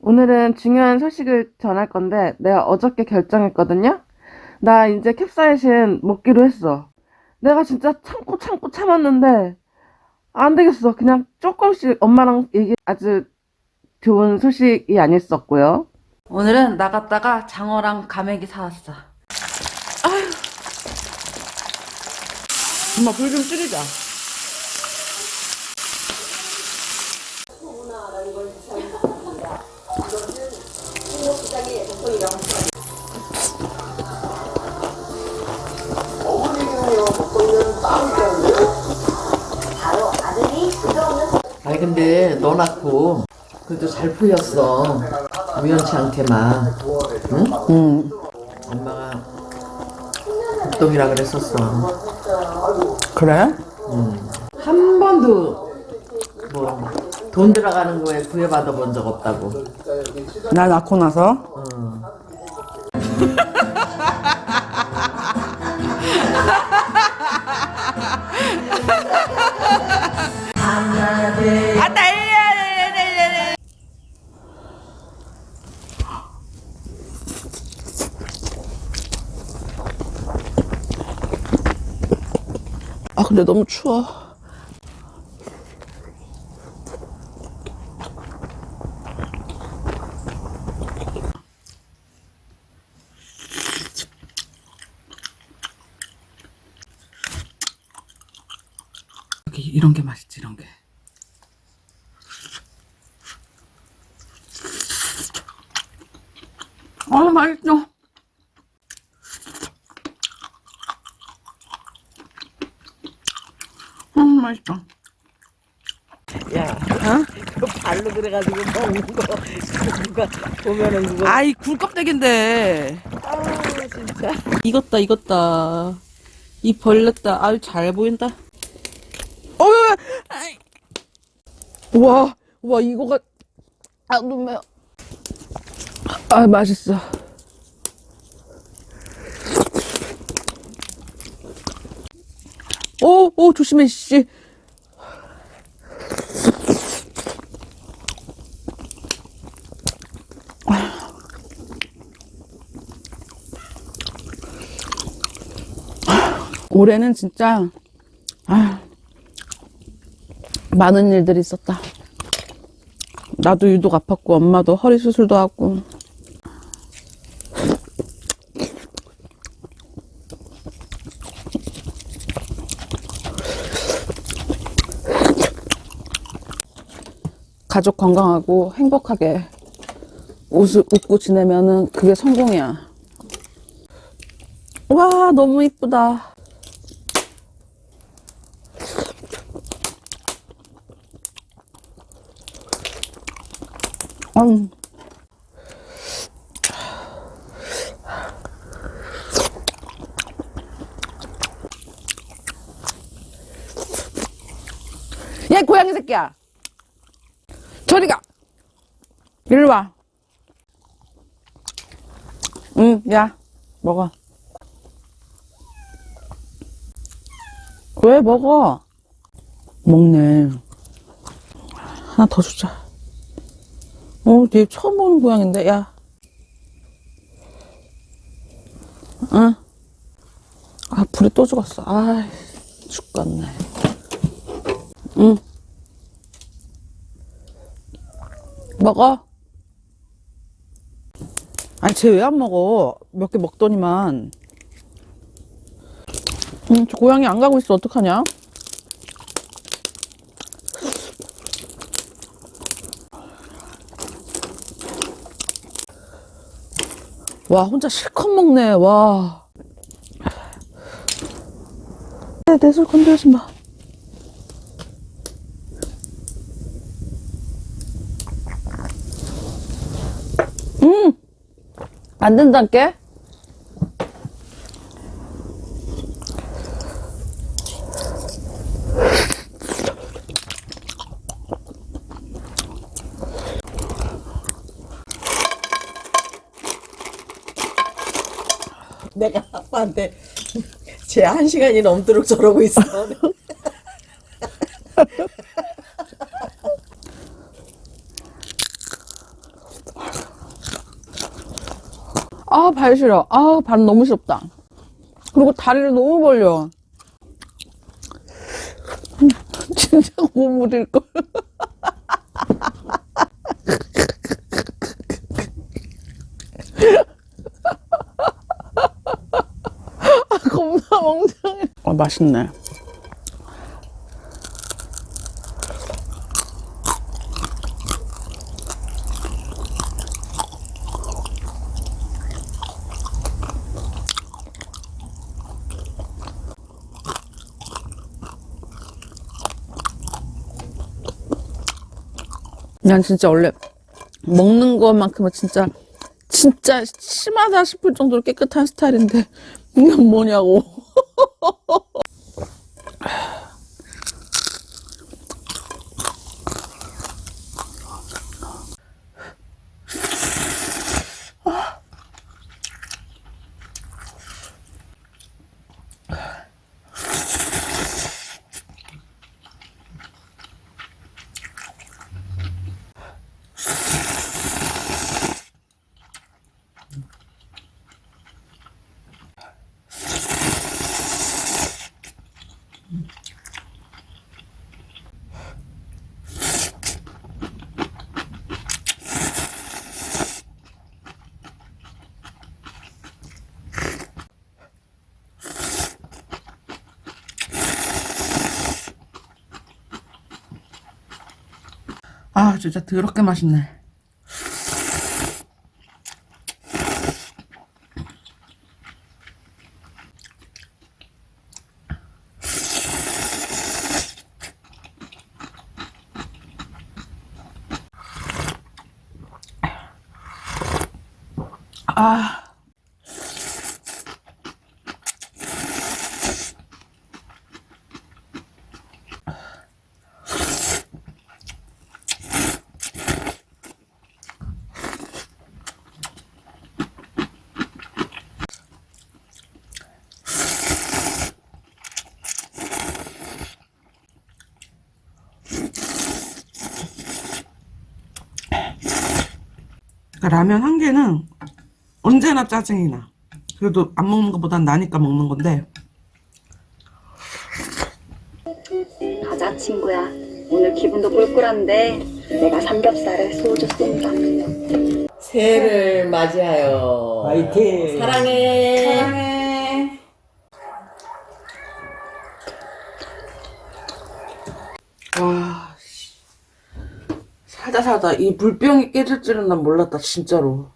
오늘은 중요한 소식을 전할 건데 내가 어저께 결정했거든요. 나 이제 캡사이신 먹기로 했어. 내가 진짜 참고 참고 참았는데 안 되겠어. 그냥 조금씩 엄마랑 얘기 아주 좋은 소식이 아니었었고요. 오늘은 나갔다가 장어랑 가메기 사왔어. 아휴. 엄마 불 좀 줄이자. 너 낳고 그래도 잘 풀렸어 우연치 않게만 응? 응. 엄마가 복동이라 그랬었어 그래? 한 번도 뭐 돈 들어가는 거에 구애받아 본 적 없다고 나 낳고 나서 응. 근데 너무 추워. 여기 이런 게 맛있지 이런 게. 아 맛있어. 음 맛있다. 야, 그 발로 그래가지고 먹는 거 누가 보면은 그거 아이 굴껍데기인데. 아 진짜 익었다 익었다. 이 벌렸다. 아유 잘 보인다. 어. 와, 와 이거가 아 매워. 아 맛있어. 오, 오 조심해 씨. 올해는 진짜 아, 많은 일들이 있었다. 나도 유독 아팠고 엄마도 허리 수술도 하고 가족 건강하고 행복하게 웃, 웃고 지내면은 그게 성공이야. 와 너무 이쁘다. 음. 야, 이 고양이 새끼야. 저리 가. 이리 와. 응, 야, 먹어. 왜 먹어? 먹네. 하나 더 주자. 어, 얘 처음 보는 고양인데, 야. 응. 아, 불이 또 죽었어. 아, 죽겠네. 응. 먹어. 아니, 쟤 왜 안 먹어? 몇 개 먹더니만. 응, 저 고양이 안 가고 있어. 어떡하냐? 와, 혼자 실컷 먹네, 와. 내손 건들지 마. 음! 안 된다께? 내가 아빠한테 제한 시간이 넘도록 저러고 있어. 아, 발 싫어. 아, 발 너무 싫다. 그리고 다리를 너무 벌려. 진짜 고물일걸. 맛있네. 난 진짜 원래 먹는 것만큼은 진짜 진짜 심하다 싶을 정도로 깨끗한 스타일인데 이건 뭐냐고. 진짜 더럽게 맛있네. 그러니까 라면 한 개는 언제나 짜증이 나. 그래도 안 먹는 것보단 나니까 먹는 건데. 가자 친구야 오늘 기분도 꿀꿀한데 내가 삼겹살에 소주 쏜다 새해를 맞이하여. 화이팅! 사랑해. 와, 씨. 살다 살다 이 물병이 깨질 줄은 난 몰랐다, 진짜로.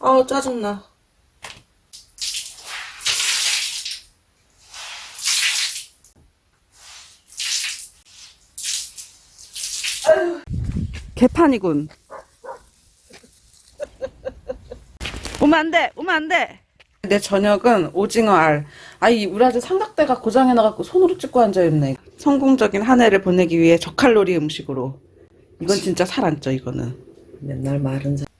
아우, 짜증나. 개판이군. 오면 안 돼! 오면 안 돼! 내 저녁은 오징어 알. 아, 이 우리 아들 삼각대가 고장해놔갖고 손으로 찍고 앉아있네. 성공적인 한 해를 보내기 위해 저칼로리 음식으로. 이건 진짜 살 안 쪄, 이거는. 맨날 마른 사.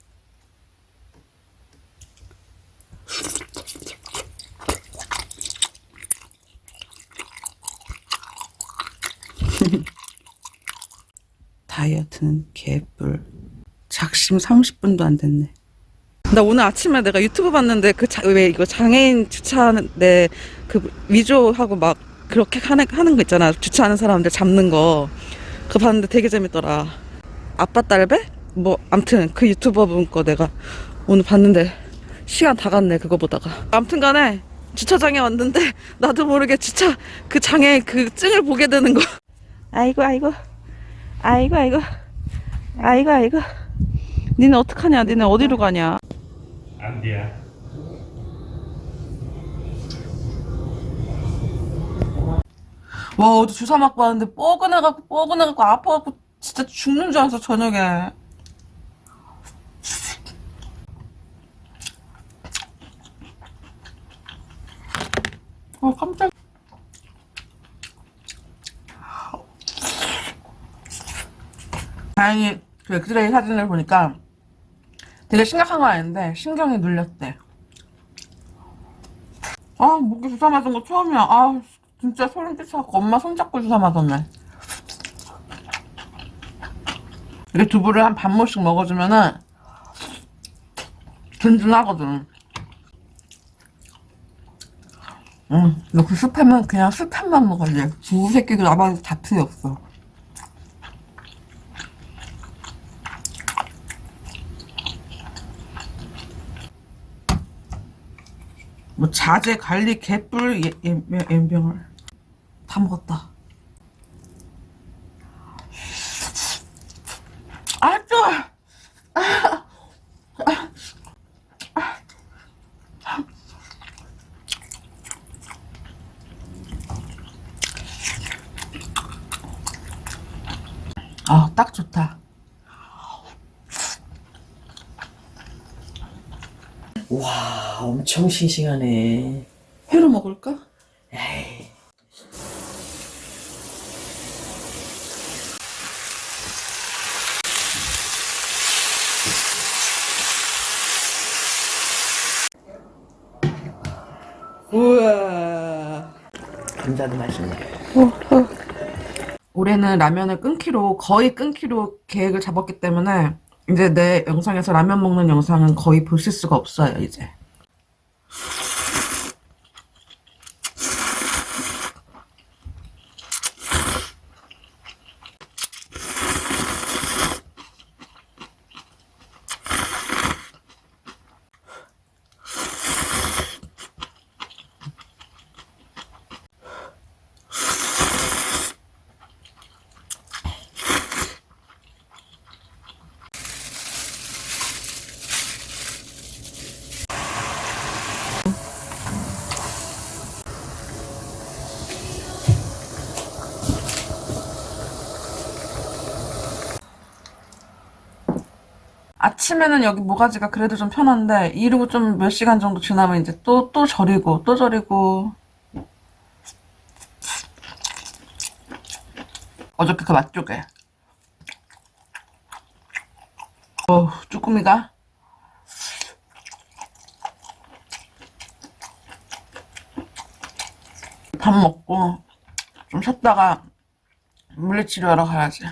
다이어트는 개뿔. 작심 30분도 안 됐네. 나 오늘 아침에 내가 유튜브 봤는데 그 왜 이거 장애인 주차하는데 그 위조하고 막 그렇게 하는, 하는 거 있잖아. 주차하는 사람들 잡는 거. 그거 봤는데 되게 재밌더라. 아빠 딸배? 뭐 암튼 그 유튜버 분 거 내가 오늘 봤는데 시간 다 갔네 그거 보다가. 암튼 간에 주차장에 왔는데 나도 모르게 주차 그 장애 그 증을 보게 되는 거. 아이고 아이고 아이고 아이고 아이고 아이고 니네 어떡하냐 니네 어디로 가냐 안 돼야. 와 어디 주사 맞고 왔는데 뻐근해갖고 뻐근해갖고 아파갖고 진짜 죽는 줄 알았어 저녁에 어 깜짝 다행히 그 엑스레이 사진을 보니까 되게 심각한 건 아닌데 신경이 눌렸대 아 목에 주사 맞은 거 처음이야 아 진짜 소름 끼쳐갖고 엄마 손잡고 주사 맞았네 이렇게 두부를 한 반 모씩 먹어주면은 든든하거든. 응, 너그 스팸은 그냥 스팸만 먹어야 돼. 두부 새끼도 나발다 필요 없어. 뭐 자재, 갈릭, 개뿔, 예, 예, 연병을 다 먹었다. 아, 좋아. 아, 딱 좋다. 와, 엄청 싱싱하네. 회로 먹을까? 에이. 우와. 감자도 맛있네. 올해는 라면을 끊기로 거의 끊기로 계획을 잡았기 때문에 이제 내 영상에서 라면 먹는 영상은 거의 보실 수가 없어요 이제 아침에는 여기 모가지가 그래도 좀 편한데 이러고 좀 몇 시간 정도 지나면 이제 또 또 저리고 또 저리고. 어저께 그 맛쪽에 어 쭈꾸미가? 밥 먹고 좀 쉬었다가 물리치료하러 가야지